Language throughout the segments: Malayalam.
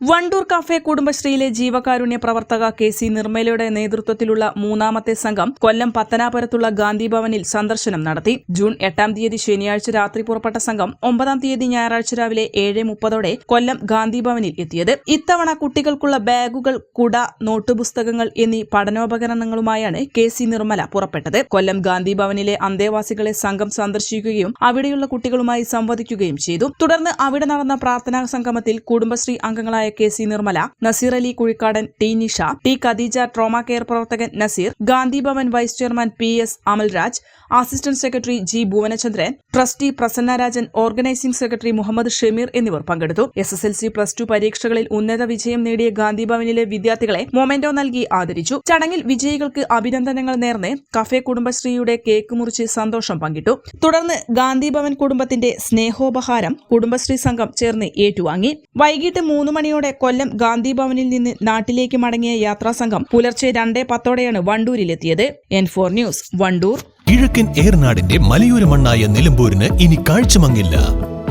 Wandoor cafe കുടുംബശ്രീയിലെ ജീവകാരുണ്യ പ്രവർത്തക കെ സി നിർമ്മലയുടെ നേതൃത്വത്തിലുള്ള മൂന്നാമത്തെ സംഘം കൊല്ലം പത്തനാപുരത്തുള്ള ഗാന്ധി ഭവനിൽ സന്ദർശനം നടത്തി. ജൂൺ എട്ടാം തീയതി ശനിയാഴ്ച രാത്രി പുറപ്പെട്ട സംഘം ഒമ്പതാം തീയതി ഞായറാഴ്ച രാവിലെ ഏഴ് മുപ്പതോടെ കൊല്ലം ഗാന്ധി ഭവനിൽ എത്തിയത്. ഇത്തവണ കുട്ടികൾക്കുള്ള ബാഗുകൾ കുട നോട്ടുപുസ്തകങ്ങൾ എന്നീ പഠനോപകരണങ്ങളുമായാണ് കെ സി നിർമ്മല പുറപ്പെട്ടത്. കൊല്ലം ഗാന്ധി ഭവനിലെ അന്തേവാസികളെ സംഘം സന്ദർശിക്കുകയും അവിടെയുള്ള കുട്ടികളുമായി സംവദിക്കുകയും ചെയ്തു. തുടർന്ന് അവിടെ നടന്ന പ്രാർത്ഥനാ സംഗമത്തിൽ കുടുംബശ്രീ അംഗങ്ങളായ K C Nirmala Nazeer Ali Kuzhikkadan T Nisha T Khadeeja trauma care പ്രവർത്തകൻ Nazeer Gandhi Bhavan vice chairman P S Amalraj assistant secretary G Bhuvanachandran trustee Prasannarajan organising secretary Muhammad Shameer എന്നിവർ പങ്കെടുത്തു. S S L C plus two പരീക്ഷകളിൽ ഉന്നത വിജയം നേടിയ ഗാന്ധി ഭവനിലെ വിദ്യാർത്ഥികളെ മൊമെന്റോ നൽകി ആദരിച്ചു. ചടങ്ങിൽ വിജയികൾക്ക് അഭിനന്ദനങ്ങൾ നേർന്ന് കഫേ കുടുംബശ്രീയുടെ കേക്ക് മുറിച്ച് സന്തോഷം പങ്കിട്ടു. തുടർന്ന് ഗാന്ധി ഭവൻ കുടുംബത്തിന്റെ സ്നേഹോപഹാരം കുടുംബശ്രീ സംഘം ചേർന്ന് ഏറ്റുവാങ്ങി. വൈകിട്ട് മൂന്ന് മണിയോടെ കൊല്ലം ഗാന്ധി ഭവനിൽ നിന്ന് നാട്ടിലേക്ക് മടങ്ങിയ യാത്രാസംഘം പുലർച്ചെ രണ്ടേ പത്തോടെയാണ് വണ്ടൂരിലെത്തിയത്. N four news Wandoor. കിഴക്കൻ ഏർനാടിന്റെ മലയോര മണ്ണായ നിലമ്പൂരിന് ഇനി കാഴ്ചമങ്ങില്ല.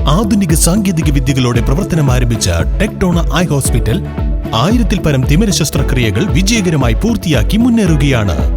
ആധുനിക സാങ്കേതിക വിദ്യകളോടെ പ്രവർത്തനം ആരംഭിച്ച ടെക്ടോണ ഐ ഹോസ്പിറ്റൽ ആയിരത്തിൽ പരം തിമിര ശസ്ത്രക്രിയകൾ വിജയകരമായി പൂർത്തിയാക്കി മുന്നേറുകയാണ്.